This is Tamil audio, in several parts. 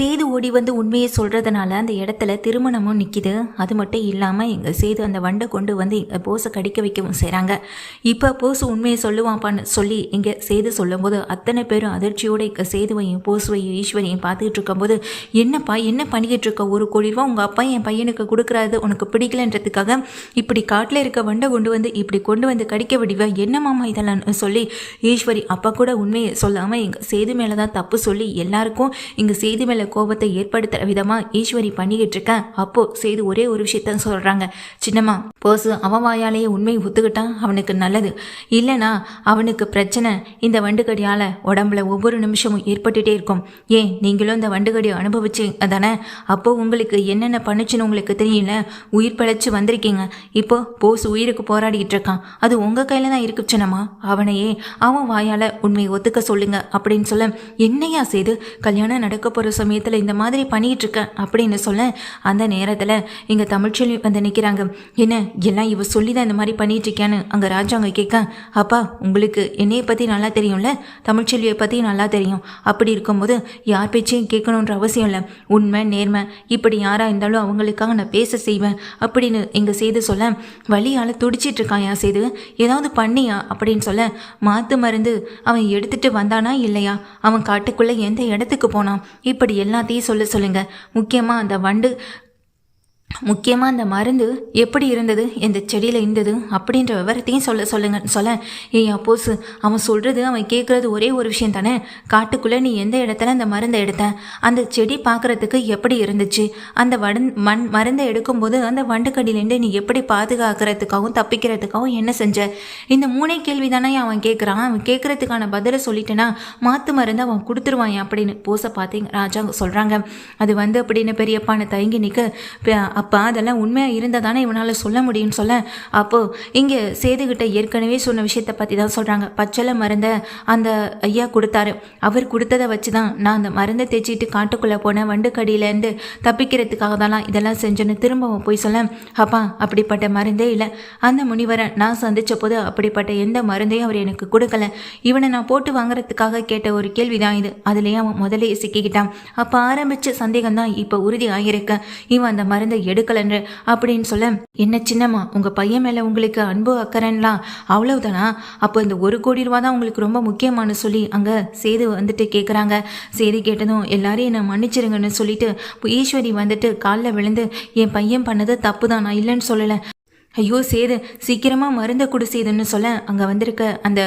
சேது ஓடி வந்து உண்மையை சொல்கிறதுனால அந்த இடத்துல திருமணமும் நிற்கிது அது மட்டும் இல்லாமல் எங்கள் சேது அந்த வண்டை கொண்டு வந்து எங்கள் போஸை கடிக்க வைக்கவும் செய்கிறாங்க இப்போ போஸ் உண்மையை சொல்லுவாப்பான்னு சொல்லி இங்கே சேது சொல்லும்போது அத்தனை பேரும் அதிர்ச்சியோடு எங்கள் சேதுவையும் போசுவையும் ஈஸ்வரையும் பார்த்துக்கிட்டு இருக்கும்போது என்னப்பா என்ன பண்ணிக்கிட்டு இருக்க? ஒரு கோடி ரூபா உங்கள் அப்பா என் பையனுக்கு கொடுக்குறாரு. உனக்கு பிடிக்கலன்றதுக்காக இப்படி காட்டில் இருக்க வண்டை கொண்டு வந்து இப்படி கொண்டு வந்து கடிக்க விடுவா? என்ன மாமா இதெல்லாம்? சொல்லி ஈஸ்வரி அப்பா கூட உண்மையை சொல்லாமல் எங்கள் சேது மேலே தான் தப்பு சொல்லி எல்லாருக்கும் இங்கே சேது மேலே கோபத்தை ஏற்படுத்துகிற விதமாக ஈஸ்வரி பண்ணிக்கிட்டு இருக்கேன் அப்போ செய்து ஒரே ஒரு விஷயத்த சொல்கிறாங்க சின்னம்மா போசு அவன் வாயாலேயே உண்மையை ஒத்துக்கிட்டான் அவனுக்கு நல்லது. இல்லைனா அவனுக்கு பிரச்சனை இந்த வண்டுகடியால் உடம்புல ஒவ்வொரு நிமிஷமும் ஏற்பட்டுட்டே இருக்கும். ஏன் நீங்களும் இந்த வண்டுகடியை அனுபவிச்சு தானே? அப்போ உங்களுக்கு என்னென்ன பண்ணுச்சுன்னு உங்களுக்கு தெரியல? உயிர் பழைச்சு வந்திருக்கீங்க. இப்போ போஸ் உயிருக்கு போராடிக்கிட்டு இருக்கான். அது உங்கள் கையில் தான் இருக்கு சின்னம்மா. அவனையே அவன் வாயால் உண்மையை ஒத்துக்க சொல்லுங்க அப்படின்னு சொல்ல என்னையா செய்து கல்யாணம் நடக்க போகிற சமயத்தில் இந்த மாதிரி பண்ணிகிட்டு இருக்கேன் அப்படின்னு சொல்ல அந்த நேரத்தில் இங்கே தமிழ்ச்செல்வி வந்து நிற்கிறாங்க என்ன எல்லாம் இவ சொல்லி தான் இந்த மாதிரி பண்ணிட்டு இருக்கியான்னு அங்கே ராஜாங்க கேட்க அப்பா உங்களுக்கு என்னையை பற்றி நல்லா தெரியும்ல? தமிழ்ச்செல்வியை பற்றி நல்லா தெரியும். அப்படி இருக்கும்போது யார் பேச்சையும் கேட்கணுன்ற அவசியம் இல்லை. உண்மை நேர்மை இப்படி யாராக இருந்தாலும் அவங்களுக்காக நான் பேச செய்வேன் அப்படின்னு எங்கள் செய்து சொல்ல வழியால் துடிச்சிட்டு இருக்கான் யா செய்து ஏதாவது பண்ணியா? அப்படின்னு சொல்ல மாத்து மருந்து அவன் எடுத்துட்டு வந்தானா இல்லையா? அவன் காட்டுக்குள்ளே எந்த இடத்துக்கு போனான்? இப்படி எல்லாத்தையும் சொல்ல சொல்லுங்க. முக்கியமாக அந்த வண்டு முக்கியமாக அந்த மருந்து எப்படி இருந்தது எந்த செடியில் இருந்தது அப்படின்ற விவரத்தையும் சொல்ல சொல்லுங்க சொல்ல. ஏய் அப்போஸ் அவன் சொல்கிறது அவன் கேட்குறது ஒரே ஒரு விஷயம் தானே. காட்டுக்குள்ளே நீ எந்த இடத்துல அந்த மருந்தை எடுத்த? அந்த செடி பார்க்குறதுக்கு எப்படி இருந்துச்சு? அந்த வடன் மண் மருந்தை எடுக்கும்போது அந்த வண்டுக்கடியிலேருந்து நீ எப்படி பாதுகாக்கிறதுக்காகவும் தப்பிக்கிறதுக்காகவும் என்ன செஞ்ச? இந்த மூணே கேள்வி தானே அவன் கேட்குறான் அவன் கேட்குறதுக்கான பதிலை சொல்லிட்டேன்னா மாற்று மருந்து அவன் கொடுத்துருவான் அப்படின்னு போச பார்த்தீங்க ராஜா சொல்கிறாங்க அது வந்து அப்படின்னு பெரியப்பான தயங்கி நிற்க அப்போ அதெல்லாம் உண்மையாக இருந்தால் தானே இவனால் சொல்ல முடியும்னு சொல்ல? அப்போது இங்கே சேதுகிட்ட ஏற்கனவே சொன்ன விஷயத்தை பற்றி தான் சொல்கிறாங்க பச்சளை மருந்தை அந்த ஐயா கொடுத்தாரு. அவர் கொடுத்ததை வச்சு தான் நான் அந்த மருந்தை தேய்ச்சிட்டு காட்டுக்குள்ளே போனேன் வண்டுக்கடியிலேருந்து தப்பிக்கிறதுக்காக தான் இதெல்லாம் செஞ்சேன்னு திரும்பவும் போய் சொல்ல அப்பா அப்படிப்பட்ட மருந்தே இல்லை. அந்த முனிவரை நான் சந்தித்த போது அப்படிப்பட்ட எந்த மருந்தையும் அவர் எனக்கு கொடுக்கல. இவனை நான் போட்டு வாங்குறதுக்காக கேட்ட ஒரு கேள்வி தான் இது. அதுலேயே அவன் முதலே சிக்கிக்கிட்டான். அப்போ ஆரம்பித்த சந்தேகம் தான் இப்போ உறுதி ஆகியிருக்க. இவன் அந்த மருந்தை எடுக்கலன்னு அப்படின்னு சொல்ல என்ன சின்னம்மா உங்கள் பையன் மேலே உங்களுக்கு அன்பு அக்கறன்லாம் அவ்வளவுதானா? அப்போ இந்த ஒரு கோடி ரூபா தான் உங்களுக்கு ரொம்ப முக்கியமானு சொல்லி அங்கே சேது வந்துட்டு கேட்குறாங்க சேது கேட்டதும் எல்லாரும் என்னை மன்னிச்சிருங்கன்னு சொல்லிட்டு ஈஸ்வரி வந்துட்டு காலில் விழுந்து என் பையன் பண்ணது தப்பு தான் நான் இல்லைன்னு சொல்லலை. ஐயோ சேது சீக்கிரமாக மருந்தை கொடு சேதுன்னு சொல்ல அங்கே வந்திருக்க அந்த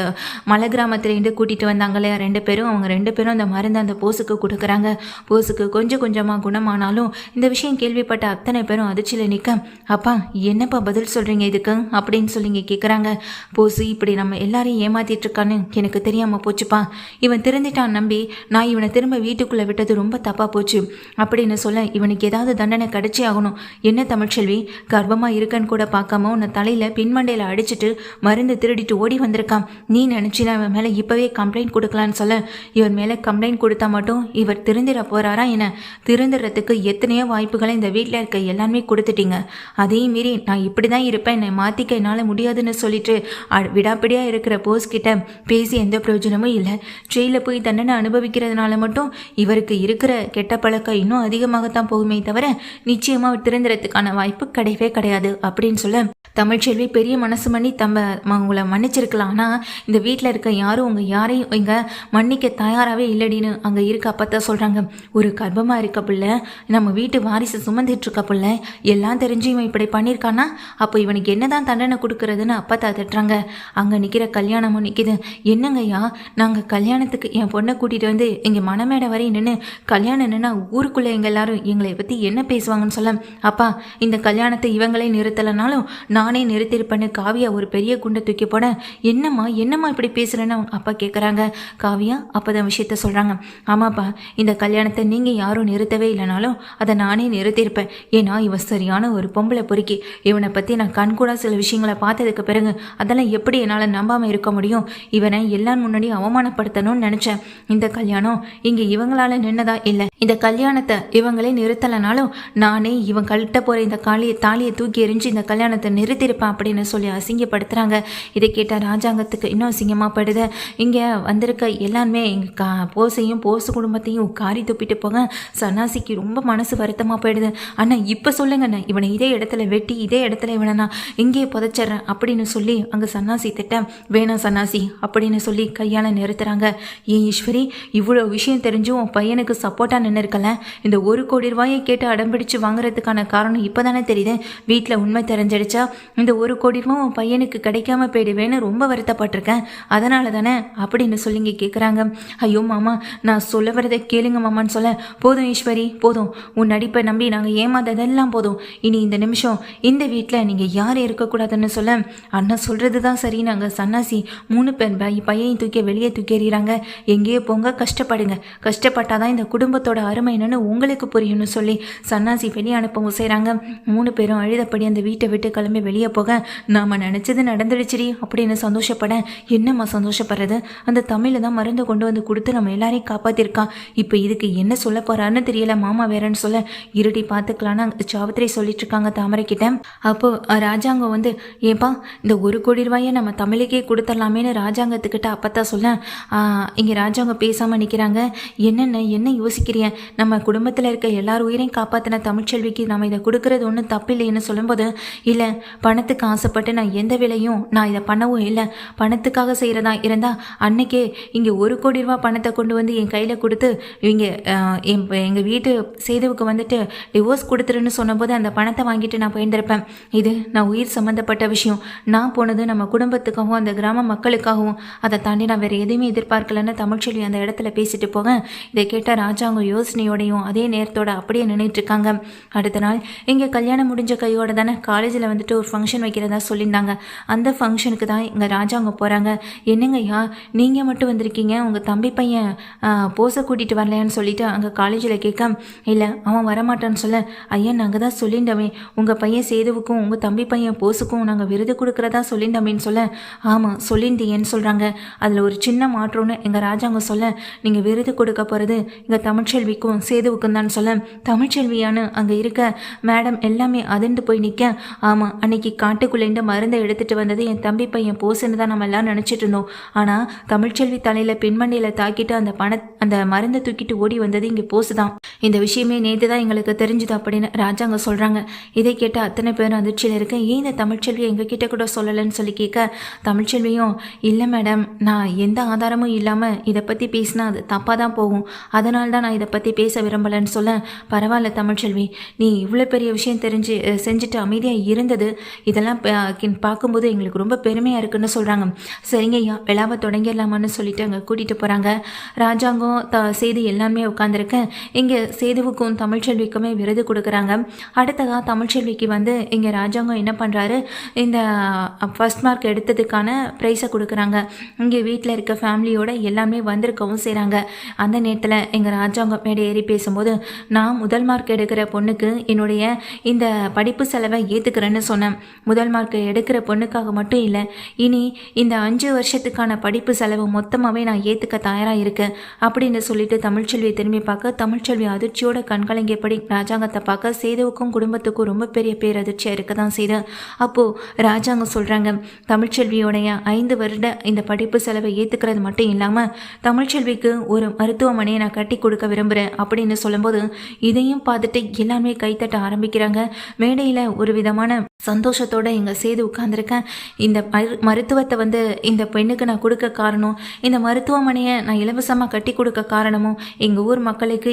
மலை கிராமத்துலேருந்து கூட்டிகிட்டு வந்தாங்களே ரெண்டு பேரும் அவங்க ரெண்டு பேரும் அந்த மருந்தை அந்த போஸுக்கு கொடுக்குறாங்க. போஸுக்கு கொஞ்சம் கொஞ்சமாக குணமானாலும் இந்த விஷயம் கேள்விப்பட்ட அத்தனை பேரும் அதிர்ச்சியில் நிற்க அப்பா என்னப்பா பதில் சொல்கிறீங்க இதுக்கு? அப்படின்னு சொல்லி இங்கே கேட்குறாங்க போஸு இப்படி நம்ம எல்லாரையும் ஏமாத்திட்டு இருக்கான்னு எனக்கு தெரியாமல் போச்சுப்பா. இவன் திருந்திட்டான் நம்பி நான் இவனை திரும்ப வீட்டுக்குள்ளே விட்டது ரொம்ப தப்பாக போச்சு. அப்படின்னு சொல்ல இவனுக்கு ஏதாவது தண்டனை கிடைச்சி ஆகணும். என்ன தமிழ்ச்செல்வி கர்ப்பமாக இருக்கன்னு கூட பார்க்க பார்க்காம உன்னை தலையில் பின்மண்டையில் அடிச்சிட்டு மருந்து திருடிட்டு ஓடி வந்திருக்கான். நீ நினச்சினா அவன் மேலே இப்போவே கம்ப்ளைண்ட் கொடுக்கலான்னு சொல்ல. இவர் மேலே கம்ப்ளைண்ட் கொடுத்தா மட்டும் இவர் திருந்திட போகிறாரா என்ன? திருந்துறதுக்கு எத்தனையோ வாய்ப்புகளை இந்த வீட்டில் இருக்க எல்லாருமே கொடுத்துட்டீங்க. அதையும் மீறி நான் இப்படி தான் இருப்பேன். என்னை மாற்றிக்க என்னால் முடியாதுன்னு சொல்லிட்டு விடாப்பிடியாக இருக்கிற போஸ் கிட்ட பேசி எந்த பிரயோஜனமும் இல்லை. ட்ரெயினில் போய் தண்டனை அனுபவிக்கிறதுனால மட்டும் இவருக்கு இருக்கிற கெட்ட பழக்கம் இன்னும் அதிகமாகத்தான் போகுமே தவிர நிச்சயமாக அவர் திருந்துறதுக்கான வாய்ப்பு கிடையவே கிடையாது அப்படின்னு சொல்ல தமிழ்ச்செல்வி பெரிய மனசு பண்ணி தம்ப உங்களை மன்னிச்சிருக்கலாம். ஆனால் இந்த வீட்டில் இருக்க யாரும் உங்கள் யாரையும் இங்கே மன்னிக்க தயாராகவே இல்லடின்னு அங்கே இருக்க அப்பத்தான் சொல்கிறாங்க ஒரு கர்ப்பமாக இருக்க பிள்ளை நம்ம வீட்டு வாரிசு சுமந்துட்டு இருக்க பிள்ளை எல்லாம் தெரிஞ்சு இவன் இப்படி பண்ணியிருக்கானா அப்போ இவனுக்கு என்ன தான் தண்டனை கொடுக்குறதுன்னு அப்பத்தா திட்டுறாங்க. அங்கே நிற்கிற கல்யாணமும் நிற்கிது என்னங்கய்யா நாங்கள் கல்யாணத்துக்கு என் பொண்ணை கூட்டிகிட்டு வந்து இங்கே மனமேடை வரையும் நின்று கல்யாணம் நின்னா ஊருக்குள்ளே எங்கள் எல்லாரும் எங்களை பற்றி என்ன பேசுவாங்கன்னு சொல்ல. அப்பா இந்த கல்யாணத்தை இவங்களே நிறுத்தலைனாலும் நானே நிறுத்திருப்பேன்னு காவியா ஒரு பெரிய குண்டை தூக்கி போட என்னம்மா என்னம்மா இப்படி பேசுகிறேன்னு அவங்க அப்பா கேட்குறாங்க காவியா அப்போ தான் விஷயத்த சொல்கிறாங்க ஆமாப்பா இந்த கல்யாணத்தை நீங்கள் யாரும் நிறுத்தவே இல்லைனாலும் அதை நானே நிறுத்தியிருப்பேன். ஏன்னா இவன் சரியான ஒரு பொம்பளை பொறுக்கி. இவனை பற்றி நான் கண்கூட சில விஷயங்களை பார்த்ததுக்கு பிறகு அதெல்லாம் எப்படி என்னால் நம்பாமல் இருக்க முடியும்? இவனை எல்லாம் முன்னாடி அவமானப்படுத்தணும்னு நினச்சேன். இந்த கல்யாணம் இங்கே இவங்களால நின்னதா இல்லை. இந்த கல்யாணத்தை இவங்களே நிறுத்தலைனாலும் நானே இவன் கழட்ட போகிற இந்த காளியை தாலியை தூக்கி எறிஞ்சு இந்த கல்யாணத்தை கல்யாணத்தை நிறுத்தியிருப்பேன் அப்படின்னு சொல்லி அசிங்கப்படுத்துகிறாங்க இதை கேட்டால் ராஜாங்கத்துக்கு இன்னும் அசிங்கமாக படுது. இங்கே வந்திருக்க எல்லாருமே எங்கள் கா போஸையும் போஸ் குடும்பத்தையும் காரி துப்பிட்டு போக சன்னாசிக்கு ரொம்ப மனசு வருத்தமாக போயிடுது. அண்ணா இப்போ சொல்லுங்கண்ணா இவனை இதே இடத்துல வெட்டி இதே இடத்துல இவனை நான் இங்கேயே புதைச்சிட்றேன் அப்படின்னு சொல்லி அங்கே சன்னாசி திட்ட வேணாம் சன்னாசி அப்படின்னு சொல்லி கையால் நிறுத்துறாங்க. ஏன் ஈஸ்வரி இவ்வளோ விஷயம் தெரிஞ்சும் உன் பையனுக்கு சப்போர்ட்டாக நின்று இருக்கல இந்த ஒரு கோடி ரூபாயை கேட்டு அடம்பிடிச்சு வாங்குறதுக்கான காரணம் இப்போ தானே தெரியுது. வீட்டில் உண்மை தெரிஞ்சிடுச்சு. இந்த ஒரு கோடி ரூபா உன் பையனுக்கு கிடைக்காம போயிடுவேன்னு ரொம்ப வருத்தப்பட்டிருக்கேன். அதனால தானே அப்படின்னு சொல்லி இங்கே கேட்குறாங்க ஐயோ மாமா நான் சொல்ல வரதை கேளுங்க மாமான்னு சொல்ல. போதும் ஈஸ்வரி போதும். உன் நடிப்பை நம்பி நாங்கள் ஏமாந்ததெல்லாம் போதும். இனி இந்த நிமிஷம் இந்த வீட்டில் நீங்கள் யார் இருக்கக்கூடாதுன்னு சொல்ல அண்ணன் சொல்கிறது தான் சரி. நாங்கள் சன்னாசி மூணு பேர் பை பையன் தூக்கி வெளியே தூக்கி எறிகிறாங்க. எங்கேயோ போங்க கஷ்டப்படுங்க. கஷ்டப்பட்டாதான் இந்த குடும்பத்தோட அருமை என்னன்னு உங்களுக்கு புரியும்னு சொல்லி சன்னாசி வெளியே அனுப்பவும் செய்கிறாங்க மூணு பேரும் அழுதப்படி அந்த வீட்டை விட்டு கிளம்பி வெளியே போக நாம் நினச்சது நடந்துடுச்சுடி அப்படின்னு சந்தோஷப்பட என்னம்மா சந்தோஷப்படுறது? அந்த தமிழில் தான் மருந்து கொண்டு வந்து கொடுத்து நம்ம எல்லாரையும் காப்பாற்றிருக்கான் இப்போ இதுக்கு என்ன சொல்ல போறான்னு தெரியல மாமா வேறன்னு சொல்ல. இருட்டி பார்த்துக்கலான்னு சாவித்திரி சொல்லிட்டு இருக்காங்க தாமரை கிட்ட அப்போ ராஜாங்கம் வந்து ஏப்பா இந்த ஒரு கோடி ரூபாயை நம்ம தமிழுக்கே கொடுத்துடலாமேன்னு ராஜாங்கத்துக்கிட்ட அப்பத்தான் சொல்ல இங்கே ராஜாங்கம் பேசாமல் நிற்கிறாங்க என்னென்ன என்ன யோசிக்கிறீங்க நம்ம குடும்பத்தில் இருக்க எல்லார் உயிரையும் காப்பாற்றின தமிழ்ச்செல்விக்கு நம்ம இதை கொடுக்கறது ஒன்றும் தப்பில்லைன்னு சொல்லும்போது இல்லை பணத்துக்கு ஆசைப்பட்டு நான் எந்த விலையும் நான் இதை பண்ணவும் இல்லை. பணத்துக்காக செய்கிறதா இருந்தால் அன்னைக்கே இங்கே ஒரு கோடி ரூபா பணத்தை கொண்டு வந்து என் கையில் கொடுத்து இவங்க என் எங்கள் வீட்டு சேதுவுக்கு வந்துட்டு டிவோர்ஸ் கொடுத்துருன்னு சொன்னபோது அந்த பணத்தை வாங்கிட்டு நான் போயிருந்திருப்பேன். இது நான் உயிர் சம்மந்தப்பட்ட விஷயம். நான் போனது நம்ம குடும்பத்துக்காகவும் அந்த கிராம மக்களுக்காகவும். அதை தாண்டி நான் வேறு எதுவுமே எதிர்பார்க்கலன்னு தமிழ்ச்செல்வி அந்த இடத்துல பேசிட்டு போக இதை கேட்ட ராஜாங்க யோசனையோடையும் அதே நேரத்தோட அப்படியே நின்றுட்டு இருக்காங்க. அடுத்த நாள் இங்கே கல்யாணம் முடிஞ்ச கையோட தானே காலேஜில் வந்துட்டு ஒரு ஃபங்க்ஷன் வைக்கிறதா சொல்லியிருந்தாங்க. அந்த ஃபங்க்ஷனுக்கு தான் இங்கே ராஜாங்க போகிறாங்க என்னங்கய்யா நீங்கள் மட்டும் வந்திருக்கீங்க. உங்கள் தம்பி பையன் போச கூட்டிகிட்டு வரலையான்னு சொல்லிட்டு அங்கே காலேஜில் கேட்க இல்லை அவன் வரமாட்டான்னு சொல்ல. ஐயா நாங்கள் தான் சொல்லிண்டமே உங்கள் பையன் சேதுவுக்கும் உங்கள் தம்பி பையன் போஸுக்கும் நாங்கள் விருது கொடுக்குறதா சொல்லிண்டமேன்னு சொல்ல. ஆமாம் சொல்லியிருந்தீங்கன்னு சொல்கிறாங்க அதில் ஒரு சின்ன மாற்றம்னு எங்கள் ராஜாங்க சொல்ல. நீங்கள் விருது கொடுக்க போகிறது எங்கள் தமிழ்ச்செல்விக்கும் சேதுவுக்கும் தான் சொல்ல. தமிழ்ச்செல்வியான்னு அங்கே இருக்க மேடம் எல்லாமே அதிர்ந்து போய் நிற்க ஆமாம் அன்னைக்கு காட்டுக்குள்ளேருந்து மருந்தை எடுத்துகிட்டு வந்தது என் தம்பி பையன் போசுன்னு தான் நம்ம எல்லாம் நினச்சிட்டு இருந்தோம். ஆனால் தமிழ்ச்செல்வி தலையில் பின்மண்டியில் தாக்கிட்டு அந்த பண அந்த மருந்தை தூக்கிட்டு ஓடி வந்தது இங்கே போசு தான் இந்த விஷயமே நேற்று தான் எங்களுக்கு தெரிஞ்சுது அப்படின்னு ராஜாங்க சொல்கிறாங்க இதை கேட்டால் அத்தனை பேரும் அதிர்ச்சியில் இருக்க ஏன் இந்த தமிழ்ச்செல்வி எங்ககிட்ட கூட சொல்லலைன்னு சொல்லி கேட்க தமிழ்ச்செல்வியும் இல்லை மேடம் நான் எந்த ஆதாரமும் இல்லாமல் இதை பற்றி பேசினா அது தப்பாக தான் போகும். அதனால தான் நான் இதை பற்றி பேச விரும்பலைன்னு சொல்ல பரவாயில்ல தமிழ்ச்செல்வி நீ இவ்வளோ பெரிய விஷயம் தெரிஞ்சு செஞ்சுட்டு அமைதியாக இருந்தது. இதெல்லாம் பார்க்கும்போது எங்களுக்கு ரொம்ப பெருமையாக இருக்குன்னு சொல்கிறாங்க சரிங்க ஐயா விழாவை தொடங்கிடலாமான்னு சொல்லிட்டு அங்கே கூட்டிகிட்டு போகிறாங்க ராஜாங்கம் த செய்தி எல்லாமே உட்காந்துருக்கேன் இங்கே சேதுவுக்கும் தமிழ்ச்செல்விக்குமே விருது கொடுக்குறாங்க. அடுத்ததாக தமிழ்ச்செல்விக்கு வந்து இங்கே ராஜாங்கம் என்ன பண்ணுறாரு இந்த ஃபர்ஸ்ட் மார்க் எடுத்ததுக்கான ப்ரைஸை கொடுக்குறாங்க. இங்கே வீட்டில் இருக்க ஃபேமிலியோட எல்லாமே வந்திருக்கவும் செய்கிறாங்க அந்த நேரத்தில் எங்கள் ராஜாங்கம் மேடை ஏறி பேசும்போது நான் முதல் மார்க் எடுக்கிற பொண்ணுக்கு என்னுடைய இந்த படிப்பு செலவை ஏற்றுக்கிறேன்னு சொன்னேன். முதல் மார்க் எடுக்கிற பொண்ணுக்காக மட்டும் இல்லை இனி இந்த அஞ்சு வருஷத்துக்கான படிப்பு செலவு மொத்தமாகவே நான் ஏற்றுக்க தயாராக இருக்கேன். அப்படின்னு சொல்லிட்டு தமிழ்ச்செல்வியை திரும்பி பார்க்க தமிழ்ச்செல்வி அதிர்ச்சியோட கண்கலங்கியபடி ராஜாங்கத்தை பார்க்க சேதுவுக்கும் குடும்பத்துக்கும் ரொம்ப பெரிய பேரதிர்ச்சியாக இருக்க தான் செய்து. அப்போது ராஜாங்கம் சொல்கிறாங்க தமிழ்ச்செல்வியோடைய ஐந்து வருட இந்த படிப்பு செலவை ஏற்றுக்கிறது மட்டும் இல்லாமல் தமிழ்ச்செல்விக்கு ஒரு மருத்துவமனையை நான் கட்டி கொடுக்க விரும்புகிறேன் அப்படின்னு சொல்லும்போது இதையும் பார்த்துட்டு எல்லாமே கைத்தட்ட ஆரம்பிக்கிறாங்க. மேடையில் ஒரு விதமான சந்தோஷத்தோட எங்கள் சேது உட்காந்துருக்கேன் இந்த மரு- மருத்துவத்தை வந்து இந்த பெண்ணுக்கு நான் கொடுக்க காரணம் இந்த மருத்துவமனையை நான் இலவசமாக கட்டி கொடுக்க காரணமும் எங்கள் ஊர் மக்களுக்கு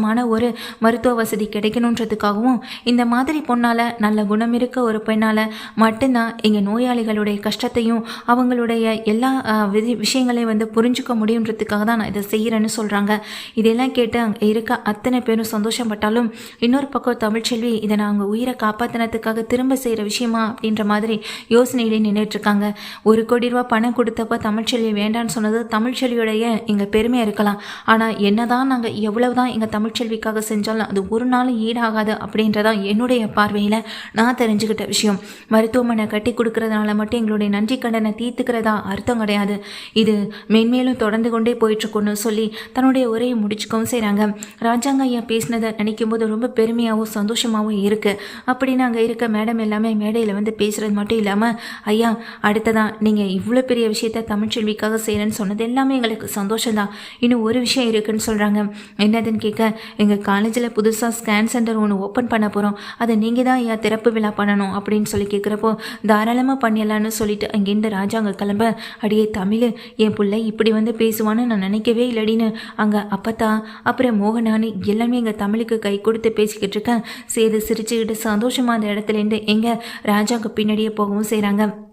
இலவசமான ஒரு மருத்துவ வசதி கிடைக்கணுன்றதுக்காகவும் இந்த மாதிரி பொண்ணால் நல்ல குணம் இருக்க ஒரு பெண்ணால் மட்டும்தான் எங்கள் நோயாளிகளுடைய கஷ்டத்தையும் அவங்களுடைய எல்லா விதி விஷயங்களையும் வந்து புரிஞ்சுக்க முடியுன்றதுக்காக தான் நான் இதை செய்கிறேன்னு சொல்கிறாங்க இதெல்லாம் கேட்டு அங்கே இருக்க அத்தனை பேரும் சந்தோஷப்பட்டாலும் இன்னொரு பக்கம் தமிழ்ச்செல்வி இதை நாங்கள் உயிரை காப்பாற்றினதுக்காக திரும்ப செய்கிற விஷயமா அப்படின்ற மாதிரி யோசனையிலே நின்றுட்டு இருக்காங்க. ஒரு கோடி ரூபா பணம் கொடுத்தப்ப தமிழ்ச்செல்வி வேண்டான்னு சொன்னது தமிழ்ச்செல்வியோடைய எங்கள் பெருமையாக இருக்கலாம். ஆனால் என்னதான் நாங்கள் எவ்வளவு தான் எங்கள் தமிழ் தமிழ்ச்செல்விக்காக செஞ்சாலும் அது ஒரு நாள் ஈடாகாது அப்படின்றதான் என்னுடைய பார்வையில் நான் தெரிஞ்சுக்கிட்ட விஷயம். மருத்துவமனை கட்டி கொடுக்கறதுனால மட்டும் எங்களுடைய நன்றி கடனை தீர்த்துக்கிறதா அர்த்தம் கிடையாது. இது மென்மேலும் தொடர்ந்து கொண்டே போயிட்டுருக்குன்னு சொல்லி தன்னுடைய உரையை முடிச்சுக்கவும் செய்கிறாங்க ராஜாங்க ஐயா பேசினதை நினைக்கும் போது ரொம்ப பெருமையாகவும் சந்தோஷமாகவும் இருக்குது அப்படின்னு அங்கே இருக்க மேடம் எல்லாமே மேடையில் வந்து பேசுகிறது மட்டும் இல்லாமல் ஐயா அடுத்ததான் நீங்கள் இவ்வளோ பெரிய விஷயத்த தமிழ்ச்செல்விக்காக செய்கிறேன்னு சொன்னது எல்லாமே எங்களுக்கு சந்தோஷம்தான். இன்னும் ஒரு விஷயம் இருக்குன்னு சொல்கிறாங்க என்னதுன்னு கேட்க எங்கள் காலேஜில் புதுசாக ஸ்கேன் சென்டர் ஒன்று ஓப்பன் பண்ண போகிறோம் அதை நீங்கள் தான் ஐயா திறப்பு விழா பண்ணணும் அப்படின்னு சொல்லி கேட்குறப்போ தாராளமாக பண்ணிடலான்னு சொல்லிட்டு அங்கேருந்து ராஜாங்க கிளம்ப. அடியே தமிழ் என் பிள்ளை இப்படி வந்து பேசுவான்னு நான் நினைக்கவே இல்லடின்னு. அங்கே அப்பத்தா அப்புறம் மோகனான்னு எல்லாமே எங்கள் தமிழுக்கு கை கொடுத்து பேசிக்கிட்டு இருக்கேன். சேது சிரிச்சுக்கிட்டு சந்தோஷமாக அந்த இடத்துலேருந்து எங்கள் ராஜாவுக்கு பின்னாடியே போகவும் செய்கிறாங்க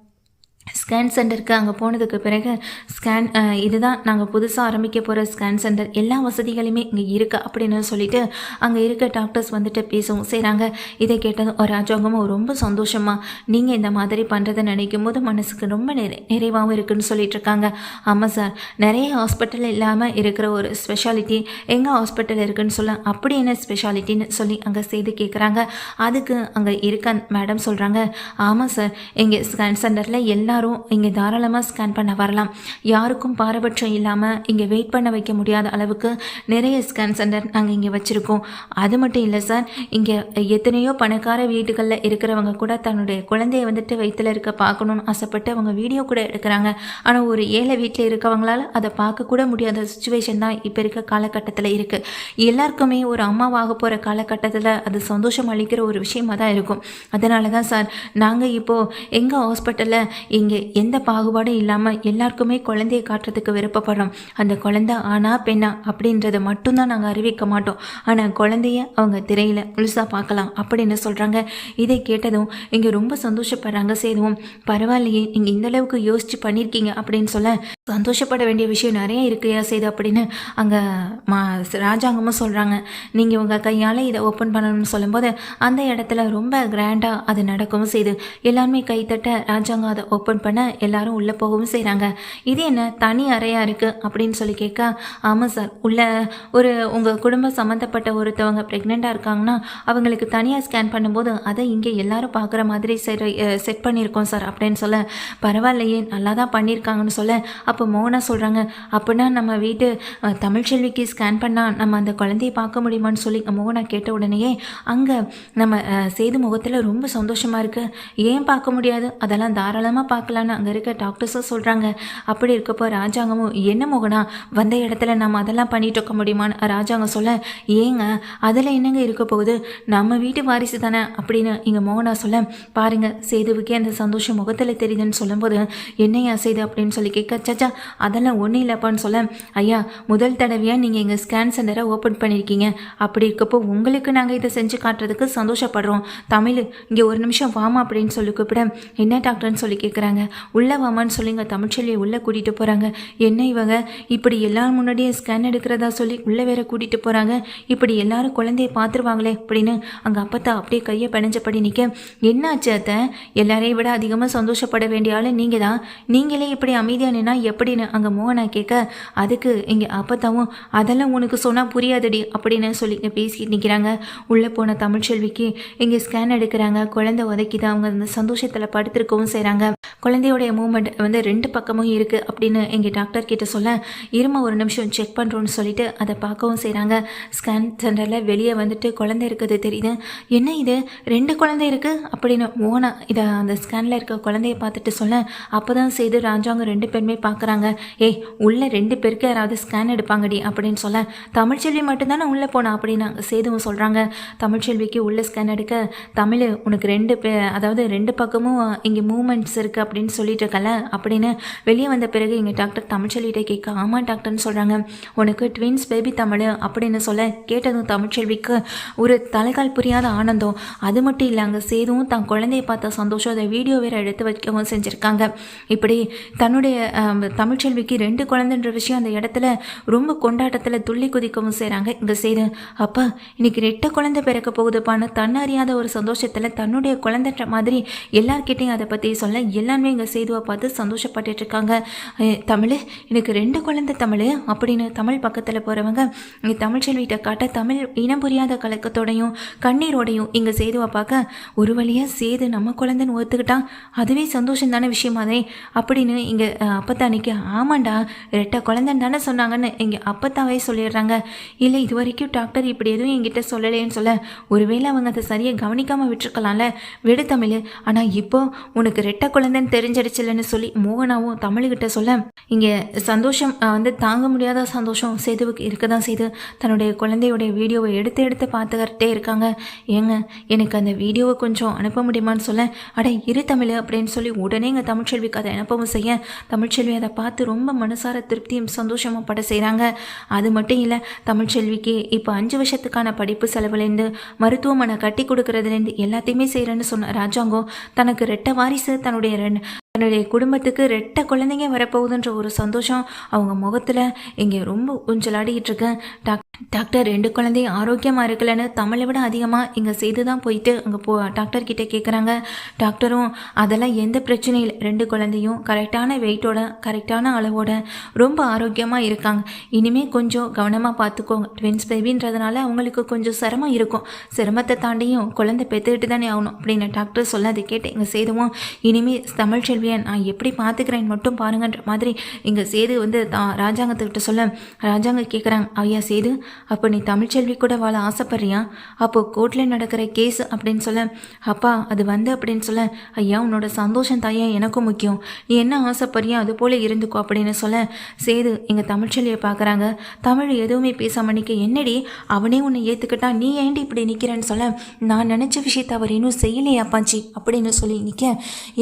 ஸ்கேன் சென்டருக்கு அங்கே போனதுக்கு பிறகு ஸ்கேன் இதுதான் நாங்கள் புதுசாக ஆரம்பிக்க போகிற ஸ்கேன் சென்டர் எல்லா வசதிகளுமே இங்கே இருக்குது அப்படின்னு சொல்லிட்டு அங்கே இருக்க டாக்டர்ஸ் வந்துட்டு பேசவும் செய்கிறாங்க இதை கேட்டதும் ஒரு ராஜாங்கமும் ரொம்ப சந்தோஷமாக நீங்கள் இந்த மாதிரி பண்ணுறதை நினைக்கும் போது மனசுக்கு ரொம்ப நிறை நிறைவாகவும் இருக்குதுன்னு சொல்லிட்டு இருக்காங்க. ஆமாம் சார் நிறைய ஹாஸ்பிட்டல் இல்லாமல் இருக்கிற ஒரு ஸ்பெஷாலிட்டி எங்கள் ஹாஸ்பிட்டல் இருக்குதுன்னு சொல்ல அப்படி என்ன ஸ்பெஷாலிட்டின்னு சொல்லி அங்கே செய்து கேட்குறாங்க அதுக்கு அங்கே இருக்க மேடம் சொல்கிறாங்க ஆமாம் சார் எங்கள் ஸ்கேன் சென்டரில் எல்லா எல்லாரும் இங்கே தாராளமாக ஸ்கேன் பண்ண வரலாம். யாருக்கும் பாரபட்சம் இல்லாமல் இங்கே வெயிட் பண்ண வைக்க முடியாத அளவுக்கு நிறைய ஸ்கேன் சென்டர் நாங்கள் இங்கே வச்சுருக்கோம். அது மட்டும் இல்லை சார் இங்கே எத்தனையோ பணக்கார வீடுகளில் இருக்கிறவங்க கூட தன்னுடைய குழந்தைய வந்துட்டு வயிற்றில் இருக்க பார்க்கணுன்னு ஆசைப்பட்டு அவங்க வீடியோ கூட எடுக்கிறாங்க. ஆனால் ஒரு ஏழை வீட்டில் இருக்கவங்களால் அதை பார்க்கக்கூட முடியாத சுச்சுவேஷன் தான் இப்போ இருக்க காலகட்டத்தில் இருக்குது எல்லாருக்குமே ஒரு அம்மாவாக போகிற காலகட்டத்தில் அது சந்தோஷம் அளிக்கிற ஒரு விஷயமா தான் இருக்கும். அதனால தான் சார் நாங்கள் இப்போது எங்கள் ஹாஸ்பிட்டலில் இங்கே எந்த பாகுபாடும் இல்லாமல் எல்லாருக்குமே குழந்தைய காட்டுறதுக்கு விருப்பப்படுறோம். அந்த குழந்தை ஆனா பெண்ணா அப்படின்றத மட்டும்தான் நாங்கள் அறிவிக்க மாட்டோம். ஆனால் குழந்தைய அவங்க திரையில் முழுசாக பார்க்கலாம் அப்படின்னு சொல்கிறாங்க இதை கேட்டதும் இங்கே ரொம்ப சந்தோஷப்படுறாங்க சேதுவும். பரவாயில்லையே நீங்கள் இந்த அளவுக்கு யோசிச்சு பண்ணியிருக்கீங்க அப்படின்னு சொல்ல சந்தோஷப்பட வேண்டிய விஷயம் நிறைய இருக்குயா செய்து அப்படின்னு அங்கே மா ராஜாங்கமும் சொல்கிறாங்க நீங்கள் உங்கள் கையால் இதை ஓப்பன் பண்ணணும்னு சொல்லும்போது அந்த இடத்துல ரொம்ப கிராண்டாக அது நடக்கவும் செய்து எல்லாருமே கைத்தட்ட ராஜாங்கம் அதை ஓப்பன் பண்ண எல்லாரும் உள்ளே போகவும் செய்கிறாங்க இது என்ன? தனி அறையாக இருக்குது அப்படின்னு சொல்லி கேட்க ஆமாம் சார். உள்ள ஒரு உங்கள் குடும்பம் சம்மந்தப்பட்ட ஒருத்தவங்க ப்ரெக்னெண்ட்டாக இருக்காங்கன்னா அவங்களுக்கு தனியாக ஸ்கேன் பண்ணும்போது அதை இங்கே எல்லாரும் பார்க்குற மாதிரி செட் பண்ணியிருக்கோம் சார் அப்படின்னு சொல்ல பரவாயில்லையே. நல்லா தான் பண்ணியிருக்காங்கன்னு சொல்ல. அப்போ மோனா சொல்கிறாங்க அப்படின்னா நம்ம வீட்டு தமிழ்ச்செல்விக்கு ஸ்கேன் பண்ணால் நம்ம அந்த குழந்தைய பார்க்க முடியுமான்னு சொல்லி மோகனா கேட்ட உடனேயே அங்கே நம்ம சேது முகத்தில் ரொம்ப சந்தோஷமாக இருக்குது ஏன் பார்க்க முடியாது? அதெல்லாம் தாராளமாக பார்க்கலான்னு அங்கே இருக்க டாக்டர்ஸும் சொல்கிறாங்க அப்படி இருக்கப்போ ராஜாங்கமும் என்ன மோகனா வந்த இடத்துல நம்ம அதெல்லாம் பண்ணிட்டு இருக்க முடியுமான்னு ராஜாங்கம் சொல்ல ஏங்க அதில் என்னங்க இருக்க போகுது? நம்ம வீட்டு வாரிசு தானே? அப்படின்னு இங்கே மோகனா சொல்ல பாருங்க சேதுவுக்கே அந்த சந்தோஷம் முகத்தில் தெரியுதுன்னு சொல்லும்போது என்னையா செய்து அப்படின்னு சொல்லி கேட்க சச்சா அதெல்லாம் ஒன்றும் இல்லைப்பான்னு சொல்ல ஐயா முதல் தடவையாக நீங்கள் எங்கள் ஸ்கேன் சென்டரை ஓப்பன் பண்ணியிருக்கீங்க அப்படி இருக்கப்போ உங்களுக்கு நாங்கள் இதை செஞ்சு காட்டுறதுக்கு சந்தோஷப்படுறோம். தமிழ் இங்கே ஒரு நிமிஷம் வாமா அப்படின்னு சொல்லி கூப்பிட என்ன டாக்டர்னு சொல்லி கேட்குறேன். கேட்குறாங்க உள்ளே வாமான்னு சொல்லி இங்கே தமிழ்ச்செல்வியை உள்ளே கூட்டிகிட்டு போகிறாங்க என்ன இவங்க? இப்படி எல்லாரும் முன்னாடியே ஸ்கேன் எடுக்கிறதா சொல்லி உள்ளே வேற கூட்டிகிட்டு போகிறாங்க இப்படி எல்லாரும் குழந்தைய பார்த்துருவாங்களே அப்படின்னு அங்கே அப்பத்தா அப்படியே கையை பிணைஞ்சபடி நிற்க என்னாச்சு அத்தை? எல்லாரையும் விட அதிகமாக சந்தோஷப்பட வேண்டிய ஆள் நீங்கள் தான் நீங்களே இப்படி அமைதியாக நின்னா எப்படின்னு அங்கே மோகனா கேட்க அதுக்கு இங்கே அப்பத்தாவும் அதெல்லாம் உனக்கு சொன்னால் புரியாதடி அப்படின்னு சொல்லி இங்க பேசிட்டு நிற்கிறாங்க உள்ளே போன தமிழ்ச்செல்விக்கு இங்கே ஸ்கேன் எடுக்கிறாங்க. குழந்தை உதைக்கிது. அவங்க அந்த சந்தோஷத்தில் படுத்திருக்கவும் செய்கிறாங்க குழந்தையோடைய மூமெண்ட் வந்து ரெண்டு பக்கமும் இருக்குது அப்படின்னு எங்கள் டாக்டர் கிட்ட சொல்ல இரும ஒரு நிமிஷம் செக் பண்ணுறோன்னு சொல்லிட்டு அதை பார்க்கவும் செய்கிறாங்க ஸ்கேன் சென்டரில் வெளியே வந்துட்டு குழந்தை இருக்குது தெரியுது. என்ன இது? ரெண்டு குழந்தை இருக்குது அப்படின்னு ஓனா இதை அந்த ஸ்கேனில் இருக்க குழந்தைய பார்த்துட்டு சொல்ல அப்போ தான் செய்து ராஜாங்க ரெண்டு பேருமே பார்க்குறாங்க. ஏய் உள்ளே ரெண்டு பேருக்கு யாராவது ஸ்கேன் எடுப்பாங்கடி அப்படின்னு சொல்ல தமிழ்ச்செல்வி மட்டும்தானே உள்ளே போனா? அப்படின்னு சேதுவும் சொல்கிறாங்க தமிழ்ச்செல்விக்கு உள்ளே ஸ்கேன் எடுக்க தமிழ் உனக்கு ரெண்டு பே அதாவது ரெண்டு பக்கமும் இங்கே மூமெண்ட்ஸ் இருக்குது அப்படின்னு சொல்லிட்டு இருக்கல. அப்படின்னு வெளியே வந்த பிறகு இங்கே டாக்டர் தமிழ்ச்செல்விகிட்ட கேட்க ஆமாம் டாக்டர்னு சொல்கிறாங்க உனக்கு ட்வின்ஸ் பேபி தமிழ் அப்படின்னு சொல்ல கேட்டதும் தமிழ்ச்செல்விக்கு ஒரு தலைகால் புரியாத ஆனந்தம். அது மட்டும் இல்லை அங்கே சேதுவும் தன் குழந்தைய பார்த்த சந்தோஷம். அதை வீடியோ வேற எடுத்து வைக்கவும் செஞ்சுருக்காங்க. இப்படி தன்னுடைய தமிழ்ச்செல்விக்கு ரெண்டு குழந்தைன்ற விஷயம் அந்த இடத்துல ரொம்ப கொண்டாட்டத்தில் துள்ளி குதிக்கவும் செய்கிறாங்க இங்கே சேது அப்பா இன்னைக்கு ரெட்ட குழந்தை பிறக்க போகுதுப்பான்னு தன்னறியாத ஒரு சந்தோஷத்தில் தன்னுடைய குழந்தைன்ற மாதிரி எல்லார்கிட்டையும் அதை பற்றி சொல்ல எல்லா எல்லாருமே இங்கே சேதுவை பார்த்து சந்தோஷப்பட்டுட்டு இருக்காங்க. தமிழ் எனக்கு ரெண்டு குழந்தை தமிழ் அப்படின்னு தமிழ் பக்கத்தில் போகிறவங்க இங்கே தமிழ்ச்செல்விகிட்ட காட்ட தமிழ் இனம் புரியாத கலக்கத்தோடையும் கண்ணீரோடையும் இங்கே சேதுவை பார்க்க ஒரு வழியாக சேது நம்ம குழந்தைன்னு ஒத்துக்கிட்டான். அதுவே சந்தோஷம் தானே விஷயமாதே அப்படின்னு இங்கே அப்பத்தானிக்கு ஆமாண்டா ரெட்டை குழந்தைன்னு தானே சொன்னாங்கன்னு இங்கே அப்பத்தாவே சொல்லிடுறாங்க. இல்லை இது வரைக்கும் டாக்டர் இப்படி எதுவும் என்கிட்ட சொல்லலைன்னு சொல்ல ஒருவேளை அவங்க அதை சரியாக கவனிக்காமல் விட்டுருக்கலாம்ல? விடு தமிழ் ஆனால் இப்போ உனக்கு ரெட்டை குழந்தைன்னு தெரிஞ்சிடுச்சுலன்னு சொல்லி மோகனாவும் தமிழ்கிட்ட சொல்ல இங்கே சந்தோஷம் வந்து தாங்க முடியாத சந்தோஷம் சேதுவுக்கு இருக்க தான் செய்து தன்னுடைய குழந்தையுடைய வீடியோவை எடுத்து எடுத்து பார்த்துக்கிட்டே இருக்காங்க. ஏங்க எனக்கு அந்த வீடியோவை கொஞ்சம் அனுப்ப முடியுமான்னு சொல்ல அட இரு தமிழ் அப்படின்னு சொல்லி உடனே எங்கள் தமிழ்ச்செல்விக்கு அதை அனுப்பவும் செய்ய தமிழ்ச்செல்வி அதை பார்த்து ரொம்ப மனசார திருப்தியும் சந்தோஷமும் பட செய்கிறாங்க அது மட்டும் இல்லை தமிழ்ச்செல்விக்கு இப்போ அஞ்சு வருஷத்துக்கான படிப்பு செலவுலேருந்து மருத்துவமனை கட்டி கொடுக்கறதுலேருந்து எல்லாத்தையுமே செய்கிறேன்னு சொன்ன ராஜாங்கம் தனக்கு ரெட்ட வாரிசு தன்னுடைய ரெண்டு தன்னுடைய குடும்பத்துக்கு ரெட்ட குழந்தைங்க வரப்போகுதுன்ற ஒரு சந்தோஷம் அவங்க முகத்தில் இங்கே ரொம்ப ஊஞ்சலாடிக்கிட்டு இருக்கேன் டாக் டாக்டர் ரெண்டு குழந்தையும் ஆரோக்கியமாக இருக்கலன்னு தமிழை விட அதிகமாக இங்கே செய்து தான் போயிட்டு அங்கே போ டாக்டர் கிட்டே கேட்குறாங்க டாக்டரும் அதெல்லாம் எந்த பிரச்சனையும் இல்லை ரெண்டு குழந்தையும் கரெக்டான வெயிட்டோட கரெக்டான அளவோட ரொம்ப ஆரோக்கியமாக இருக்காங்க. இனிமேல் கொஞ்சம் கவனமாக பார்த்துக்கோங்க ட்வின்ஸ் பேபின்றதுனால அவங்களுக்கு கொஞ்சம் சிரமம் இருக்கும். சிரமத்தை தாண்டியும் குழந்தை பெற்றுக்கிட்டு தானே ஆகணும் அப்படின்னு டாக்டர் சொல்ல கேட்டு இங்கே செய்துவோம். இனிமேல் தமிழ்ச்செல்வியை நான் எப்படி பார்த்துக்கிறேன் மட்டும் பாருங்கன்ற மாதிரி இங்கே சேது வந்து தான் ராஜாங்கத்துக்கிட்ட சொல்ல ராஜாங்க கேட்குறாங்க ஐயா சேது அப்போ நீ தமிழ்ச்செல்வி கூட வாழ ஆசைப்படுறியா? அப்போது கோர்ட்டில் நடக்கிற கேஸ் அப்படின்னு சொல்ல அப்பா அது வந்து அப்படின்னு சொல்ல ஐயா உன்னோட சந்தோஷம் தாயா எனக்கும் முக்கியம். நீ என்ன ஆசைப்படுறியா அது போல இருந்துக்கோ அப்படின்னு சொல்ல சேது எங்கள் தமிழ்ச்செல்வியை பார்க்குறாங்க தமிழ் எதுவுமே பேசாமல் நிற்க என்னடி? அவனே உன்னை ஏற்றுக்கிட்டா நீ ஏண்டி இப்படி நிற்கிறேன்னு சொல்ல நான் நினச்ச விஷயத்தை அவர் இன்னும் செய்யலையாப்பாச்சி அப்படின்னு சொல்லி நிற்க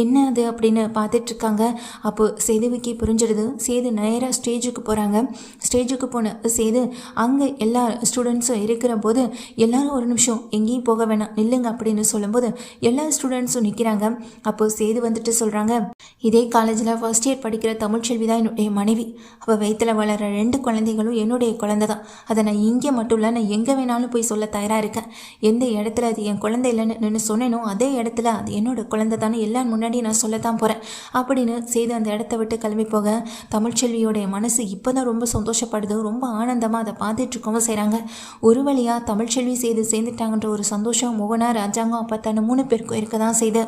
என்ன அது அப்படின்னு பார்த்துட்ருக்காங்க. அப்போது அப்போ புரிஞ்சிடுது. சேது நேராக ஸ்டேஜுக்கு போகிறாங்க ஸ்டேஜுக்கு போன சேது அங்கே எல்லா ஸ்டூடெண்ட்ஸும் இருக்கிற போது எல்லாரும் ஒரு நிமிஷம் எங்கேயும் போக வேணாம் நில்லுங்க அப்படின்னு சொல்லும்போது எல்லா ஸ்டூடெண்ட்ஸும் நிற்கிறாங்க அப்போது சேது வந்துட்டு சொல்கிறாங்க இதே காலேஜில் ஃபர்ஸ்ட் இயர் படிக்கிற தமிழ்ச்செல்வி தான் என்னுடைய மனைவி. அவள் வயிற்றில் வளர ரெண்டு குழந்தைகளும் என்னுடைய குழந்தை தான். அதை நான் இங்கே மட்டும் இல்லை நான் எங்கே வேணாலும் போய் சொல்ல தயாராக இருக்கேன். எந்த இடத்துல அது என் குழந்தை இல்லைன்னு நின்று சொன்னேனோ அதே இடத்துல அது என்னோட குழந்தை தானே எல்லாரும் முன்னாடி நான் சொல்லத்தான் போகிறேன் அப்படின்னு செய்து அந்த இடத்த விட்டு கிளம்பி போக தமிழ்ச்செல்வியோடைய மனசு இப்போ தான் ரொம்ப சந்தோஷப்படுது ரொம்ப ஆனந்தமாக அதை பார்த்துட்ருக்கவும் செய்கிறாங்க ஒரு வழியாக தமிழ்ச்செல்வி செய்து சேர்ந்துட்டாங்கன்ற ஒரு சந்தோஷம் மோகனா ராஜாங்கம் அப்பத்தான மூணு பேருக்கும் இருக்க தான் செய்து.